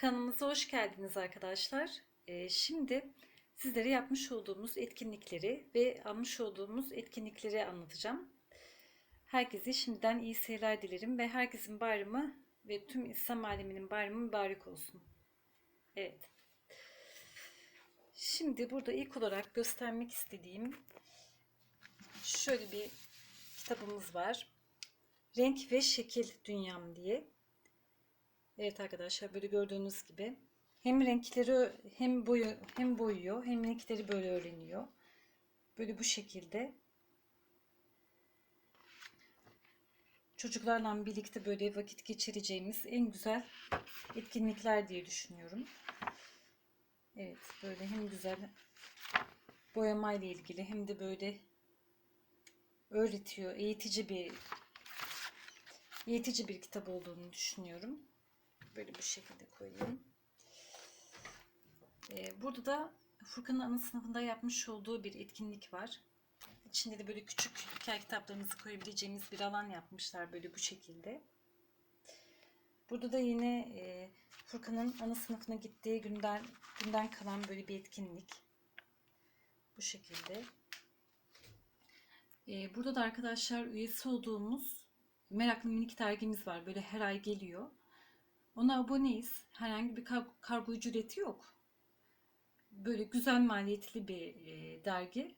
Kanalımıza hoş geldiniz arkadaşlar. Ee, şimdi sizlere yapmış olduğumuz etkinlikleri ve almış olduğumuz etkinlikleri anlatacağım. Herkese şimdiden iyi seyirler dilerim ve herkesin bayramı ve tüm İslam aleminin bayramı mübarek olsun. Evet. Şimdi burada ilk olarak göstermek istediğim şöyle bir kitabımız var. Renk ve Şekil Dünyam diye. Evet arkadaşlar böyle gördüğünüz gibi hem renkleri hem boyu hem boyuyor hem renkleri böyle öğreniyor. Böyle bu şekilde çocuklarla birlikte böyle vakit geçireceğimiz en güzel etkinlikler diye düşünüyorum. Evet böyle hem güzel boyama ile ilgili hem de böyle öğretiyor, eğitici bir eğitici bir kitap olduğunu düşünüyorum. Böyle bu şekilde koyayım. Ee, burada da Furkan'ın ana sınıfında yapmış olduğu bir etkinlik var. İçinde de böyle küçük hikaye kitaplarımızı koyabileceğimiz bir alan yapmışlar böyle bu şekilde. Burada da yine e, Furkan'ın ana sınıfına gittiği günden günden kalan böyle bir etkinlik. Bu şekilde. Ee, burada da arkadaşlar üyesi olduğumuz Meraklı Minik dergimiz var. Böyle her ay geliyor. Ona aboneyiz. Herhangi bir kar- kargo ücreti yok. Böyle güzel maliyetli bir e, dergi.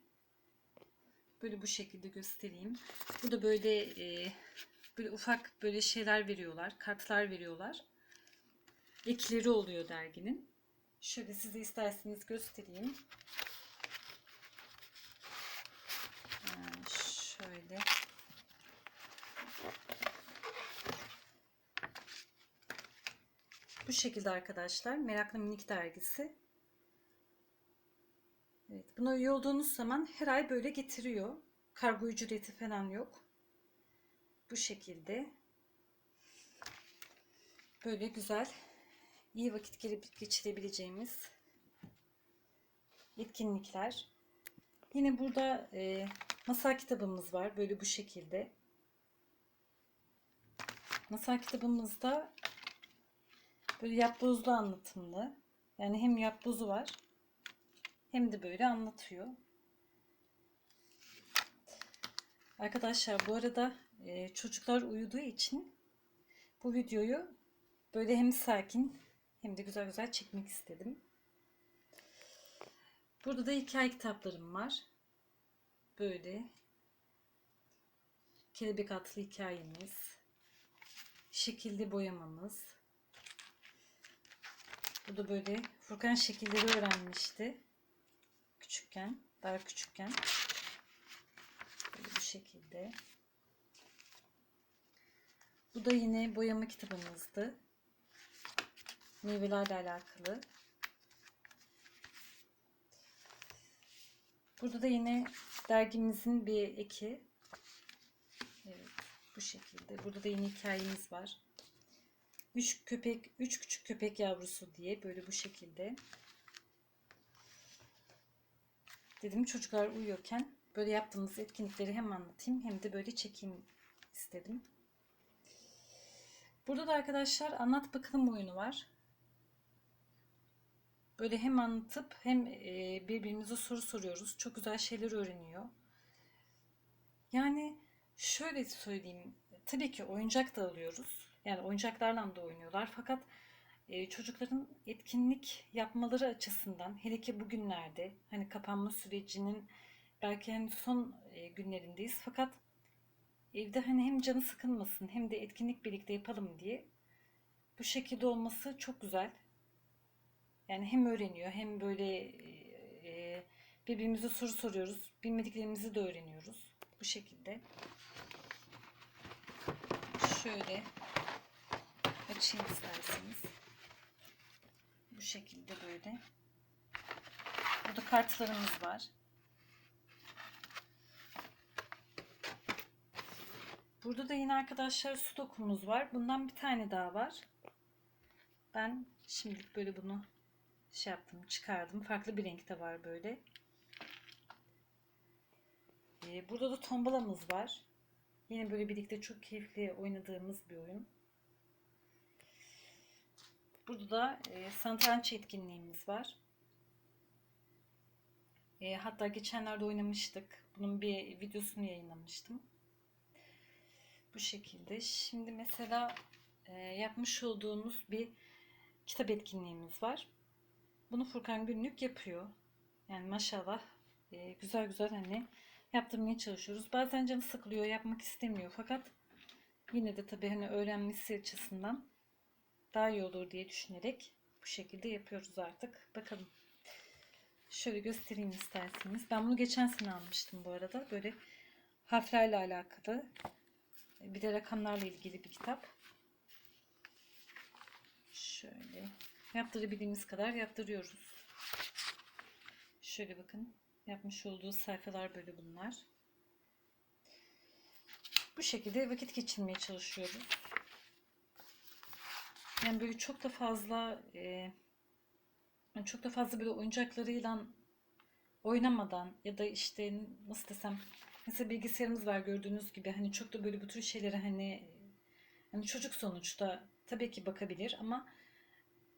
Böyle bu şekilde göstereyim. Burada böyle e, böyle ufak böyle şeyler veriyorlar. Kartlar veriyorlar. Ekleri oluyor derginin. Şöyle size isterseniz göstereyim. Şöyle. Bu şekilde arkadaşlar. Meraklı Minik dergisi. Evet, buna üye olduğunuz zaman her ay böyle getiriyor. Kargo ücreti falan yok. Bu şekilde. Böyle güzel, iyi vakit geçirebileceğimiz etkinlikler. Yine burada e, masal kitabımız var. Böyle bu şekilde. Masal kitabımızda Böyle yapbozlu anlatımlı. Yani hem yapbozu var hem de böyle anlatıyor. Arkadaşlar bu arada e, çocuklar uyuduğu için bu videoyu böyle hem sakin hem de güzel güzel çekmek istedim. Burada da hikaye kitaplarım var. Böyle kelebek atlı hikayemiz, şekilli boyamamız, bu da böyle Furkan şekilleri öğrenmişti. Küçükken, daha küçükken. Böyle bu şekilde. Bu da yine boyama kitabımızdı. Meyvelerle alakalı. Burada da yine dergimizin bir eki. Evet, bu şekilde. Burada da yine hikayemiz var. Üç köpek, üç küçük köpek yavrusu diye böyle bu şekilde. Dedim çocuklar uyuyorken böyle yaptığımız etkinlikleri hem anlatayım hem de böyle çekeyim istedim. Burada da arkadaşlar anlat bakalım oyunu var. Böyle hem anlatıp hem e, birbirimize soru soruyoruz. Çok güzel şeyler öğreniyor. Yani şöyle söyleyeyim. Tabii ki oyuncak da alıyoruz. Yani oyuncaklarla da oynuyorlar. Fakat e, çocukların etkinlik yapmaları açısından hele ki bugünlerde hani kapanma sürecinin belki hani son e, günlerindeyiz. Fakat evde hani hem canı sıkılmasın hem de etkinlik birlikte yapalım diye bu şekilde olması çok güzel. Yani hem öğreniyor hem böyle e, birbirimize soru soruyoruz. Bilmediklerimizi de öğreniyoruz. Bu şekilde. Şöyle açayım isterseniz. Bu şekilde böyle. Burada kartlarımız var. Burada da yine arkadaşlar sudokumuz var. Bundan bir tane daha var. Ben şimdilik böyle bunu şey yaptım, çıkardım. Farklı bir renkte var böyle. Ee, burada da tombalamız var. Yine böyle birlikte çok keyifli oynadığımız bir oyun. Burada da e, satranç etkinliğimiz var. E, hatta geçenlerde oynamıştık. Bunun bir videosunu yayınlamıştım. Bu şekilde. Şimdi mesela e, yapmış olduğumuz bir kitap etkinliğimiz var. Bunu Furkan günlük yapıyor. Yani maşallah e, güzel güzel hani yaptırmaya çalışıyoruz. Bazen canı sıkılıyor, yapmak istemiyor. Fakat yine de tabii hani öğrenmesi açısından daha iyi olur diye düşünerek bu şekilde yapıyoruz artık. Bakalım. Şöyle göstereyim isterseniz. Ben bunu geçen sene almıştım bu arada. Böyle harflerle alakalı. Bir de rakamlarla ilgili bir kitap. Şöyle yaptırabildiğimiz kadar yaptırıyoruz. Şöyle bakın. Yapmış olduğu sayfalar böyle bunlar. Bu şekilde vakit geçirmeye çalışıyoruz. Yani böyle çok da fazla e, çok da fazla böyle oyuncaklarıyla oynamadan ya da işte nasıl desem mesela bilgisayarımız var gördüğünüz gibi hani çok da böyle bu tür şeylere hani hani çocuk sonuçta tabii ki bakabilir ama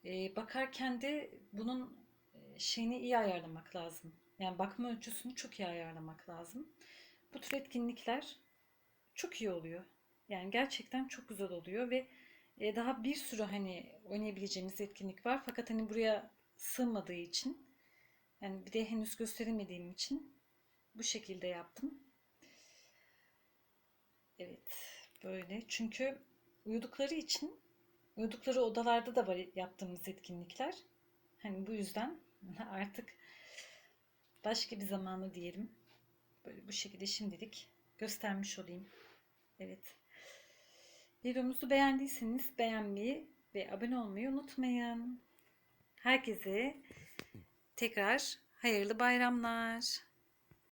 e, bakarken de bunun e, şeyini iyi ayarlamak lazım. Yani bakma ölçüsünü çok iyi ayarlamak lazım. Bu tür etkinlikler çok iyi oluyor. Yani gerçekten çok güzel oluyor ve e, daha bir sürü hani oynayabileceğimiz etkinlik var. Fakat hani buraya sığmadığı için yani bir de henüz gösteremediğim için bu şekilde yaptım. Evet böyle çünkü uyudukları için uyudukları odalarda da var yaptığımız etkinlikler. Hani bu yüzden artık başka bir zamanı diyelim. Böyle bu şekilde şimdilik göstermiş olayım. Evet. Videomuzu beğendiyseniz beğenmeyi ve abone olmayı unutmayın. Herkese tekrar hayırlı bayramlar.